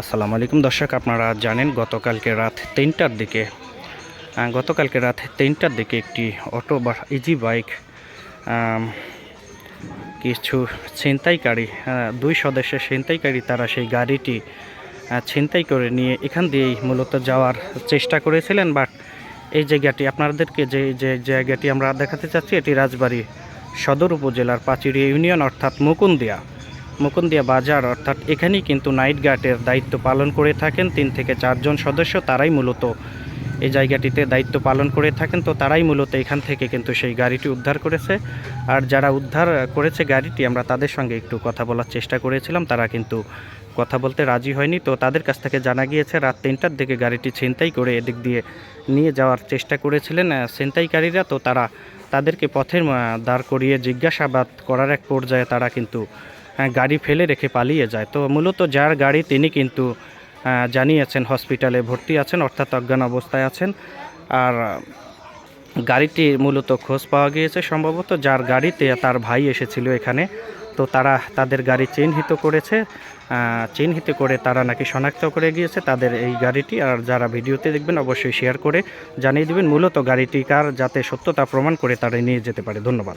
আসসালামু আলাইকুম। দর্শক, আপনারা জানেন গতকালকে রাত তিনটার দিকে গতকালকে রাত তিনটার দিকে একটি অটো বা ইজি বাইক কিছু ছিনতাইকারী দুই সদস্যের ছিনতাইকারী তারা সেই গাড়িটি ছিনতাই করে নিয়ে এখান দিয়েই মূলত যাওয়ার চেষ্টা করেছিলেন। বাট এই জায়গাটি, আপনাদেরকে যে যে জায়গাটি আমরা দেখাতে চাচ্ছি, এটি রাজবাড়ী সদর উপজেলার পাচিড়ি ইউনিয়ন, অর্থাৎ মুকুন্দিয়া। মুকুন্দিয়া বাজার, অর্থাৎ এখানেই কিন্তু নাইট গার্ডের দায়িত্ব পালন করে থাকেন তিন থেকে চারজন সদস্য, তারাই মূলত এই জায়গাটিতে দায়িত্ব পালন করে থাকেন। তো তারাই মূলত এখান থেকে কিন্তু সেই গাড়িটি উদ্ধার করেছে। আর যারা উদ্ধার করেছে গাড়িটি, আমরা তাদের সঙ্গে একটু কথা বলার চেষ্টা করেছিলাম। তারা কিন্তু কথা বলতে রাজি হয়নি। তো তাদের কাছ থেকে জানা গিয়েছে, রাত তিনটার দিকে গাড়িটি ছিনতাই করে এদিক দিয়ে নিয়ে যাওয়ার চেষ্টা করেছিলেন ছিনতাইকারীরা। তো তারা তাদেরকে পথের দাঁড় করিয়ে জিজ্ঞাসাবাদ করার এক পর্যায়ে তারা কিন্তু গাড়ি ফেলে রেখে পালিয়ে যায়। তো মূলত যার গাড়ি তিনি কিন্তু জানিয়েছেন হসপিটালে ভর্তি আছেন, অর্থাৎ অজ্ঞান অবস্থায় আছেন। আর গাড়িটি মূলত খোঁজ পাওয়া গিয়েছে সম্ভবত, যার গাড়িতে তার ভাই এসেছিল এখানে। তো তারা তাদের গাড়ি চিহ্নিত করেছে চিহ্নিত করে তারা নাকি শনাক্ত করে গিয়েছে তাদের এই গাড়িটি। আর যারা ভিডিওতে দেখবেন অবশ্যই শেয়ার করে জানিয়ে দেবেন মূলত গাড়িটি কার, যাতে সত্যতা প্রমাণ করে তারা নিয়ে যেতে পারে। ধন্যবাদ।